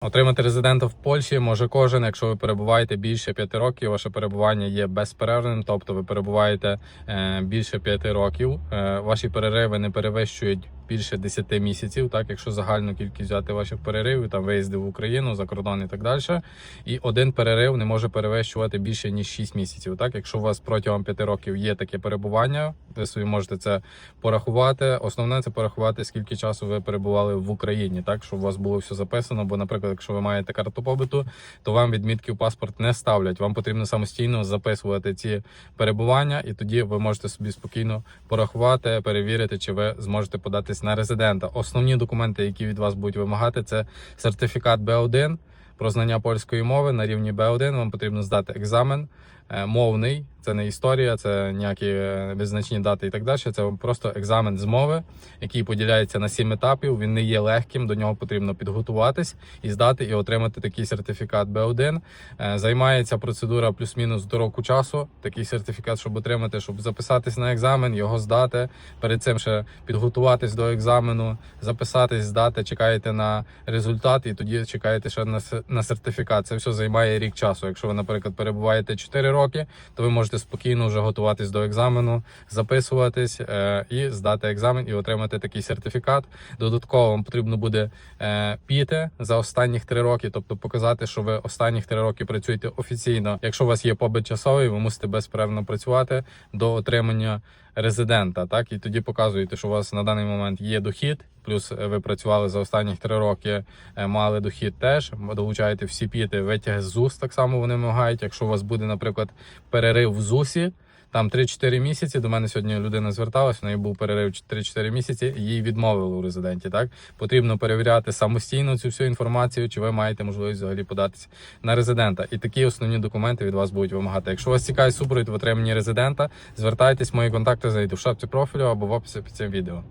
Отримати резидента в Польщі може кожен, якщо ви перебуваєте більше 5 років, ваше перебування є безперервним, тобто ви перебуваєте е, більше 5 років. Е, ваші перериви не перевищують більше 10 місяців, так якщо загальну кількість взяти ваших переривів, там виїзди в Україну, за кордон і так далі. І один перерив не може перевищувати більше ніж 6 місяців. Так, якщо у вас протягом 5 років є таке перебування, ви собі можете це порахувати. Основне це порахувати, скільки часу ви перебували в Україні, так щоб у вас було все записано. Бо, наприклад, якщо ви маєте карту побиту, то вам відмітки в паспорт не ставлять. Вам потрібно самостійно записувати ці перебування, і тоді ви можете собі спокійно порахувати, перевірити, чи ви зможете податись на резидента. Основні документи, які від вас будуть вимагати, це сертифікат Б1 про знання польської мови на рівні Б1. Вам потрібно здати екзамен мовний. Це не історія, це ніякі е, визначні дати і так далі. Це просто екзамен з мови, який поділяється на сім етапів. Він не є легким. До нього потрібно підготуватись і здати, і отримати такий сертифікат Б1. Е, Займається процедура плюс-мінус до року часу. Такий сертифікат, щоб отримати, щоб записатись на екзамен, його здати. Перед цим ще підготуватись до екзамену, записатись, здати. Чекаєте на результат, і тоді чекаєте ще на сертифікат. Це все займає рік часу. Якщо ви, наприклад, перебуваєте 4 роки, то ви можете спокійно вже готуватись до екзамену, записуватись е, і здати екзамен і отримати такий сертифікат. Додатково вам потрібно буде е, піти за останніх 3 роки, тобто показати, що ви останніх 3 роки працюєте офіційно. Якщо у вас є побит часовий, ви мусите безперервно працювати до отримання резидента. Так і тоді показуєте, що у вас на даний момент є дохід. Плюс е, ви працювали за останніх три роки, е, мали дохід теж. Долучаєте всі піти, витяги з ЗУС так само вони вимагають. Якщо у вас буде, наприклад, перерив в ЗУСі, там 3-4 місяці. До мене сьогодні людина зверталась, в неї був перерив 3-4 місяці, їй відмовили у резиденті. Так потрібно перевіряти самостійно цю всю інформацію, чи ви маєте можливість взагалі податися на резидента. І такі основні документи від вас будуть вимагати. Якщо вас цікавить супровід в отриманні резидента, звертайтесь, мої контакти знайду в шапці профілю або в описі під цим відео.